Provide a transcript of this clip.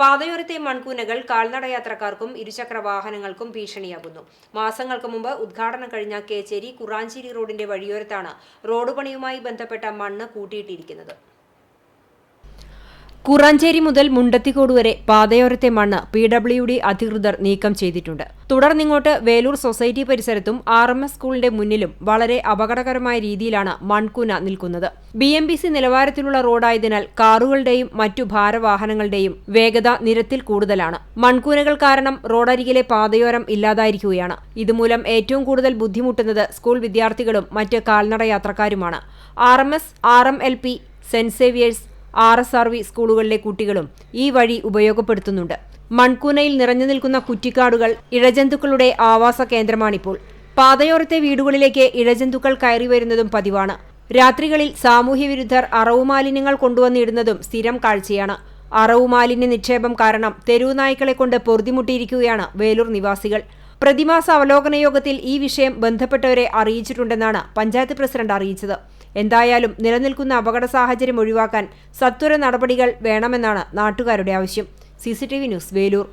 പാതയോരത്തെ മൺകൂനകൾ കാൽനടയാത്രക്കാർക്കും ഇരുചക്ര വാഹനങ്ങൾക്കും ഭീഷണിയാകുന്നു. മാസങ്ങൾക്ക് മുമ്പ് ഉദ്ഘാടനം കഴിഞ്ഞ കേച്ചേരി കുറാഞ്ചേരി റോഡിന്റെ വഴിയോരത്താണ് റോഡ് പണിയുമായി ബന്ധപ്പെട്ട മണ്ണ് കൂട്ടിയിട്ടിരിക്കുന്നത്. കുറാഞ്ചേരി മുതൽ മുണ്ടത്തിക്കോട് വരെ പാതയോരത്തെ മണ്ണ് പി ഡബ്ല്യു ഡി അധികൃതർ നീക്കം ചെയ്തിട്ടുണ്ട്. തുടർന്നിങ്ങോട്ട് വേലൂർ സൊസൈറ്റി പരിസരത്തും ആർ എം എസ് സ്കൂളിന്റെ മുന്നിലും വളരെ അപകടകരമായ രീതിയിലാണ് മൺകുന നിൽക്കുന്നത്. ബി എം ബി സി നിലവാരത്തിലുള്ള റോഡായതിനാൽ കാറുകളുടെയും മറ്റു ഭാരവാഹനങ്ങളുടെയും വേഗത നിരത്തിൽ കൂടുതലാണ്. മൺകൂനകൾ കാരണം റോഡരികിലെ പാതയോരം ഇല്ലാതായിരിക്കുകയാണ്. ഇതുമൂലം ഏറ്റവും കൂടുതൽ ബുദ്ധിമുട്ടുന്നത് സ്കൂൾ വിദ്യാർത്ഥികളും മറ്റ് കാൽനട യാത്രക്കാരുമാണ്. R M S R M L P saint Xavier's R S R V സ്കൂളുകളിലെ കുട്ടികളും ഈ വഴി ഉപയോഗപ്പെടുത്തുന്നുണ്ട്. മൺകൂനയിൽ നിറഞ്ഞു നിൽക്കുന്ന കുറ്റിക്കാടുകൾ ഇഴജന്തുക്കളുടെ ആവാസ കേന്ദ്രമാണിപ്പോൾ. പാതയോരത്തെ വീടുകളിലേക്ക് ഇഴജന്തുക്കൾ കയറി വരുന്നതും പതിവാണ്. രാത്രികളിൽ സാമൂഹ്യവിരുദ്ധർ അറവു മാലിന്യങ്ങൾ കൊണ്ടുവന്നിടുന്നതും സ്ഥിരം കാഴ്ചയാണ്. അറവു മാലിന്യ നിക്ഷേപം കാരണം തെരുവു നായ്ക്കളെ കൊണ്ട് പൊറുതിമുട്ടിയിരിക്കുകയാണ് വേലൂർ നിവാസികൾ. പ്രതിമാസ അവലോകന യോഗത്തിൽ ഈ വിഷയം ബന്ധപ്പെട്ടവരെ അറിയിച്ചിട്ടുണ്ടെന്നാണ് പഞ്ചായത്ത് പ്രസിഡന്റ് അറിയിച്ചത്. എന്തായാലും നിലനിൽക്കുന്ന അപകട സാഹചര്യം ഒഴിവാക്കാൻ സത്വര നടപടികൾ വേണമെന്നാണ് നാട്ടുകാരുടെ ആവശ്യം. C news Velur.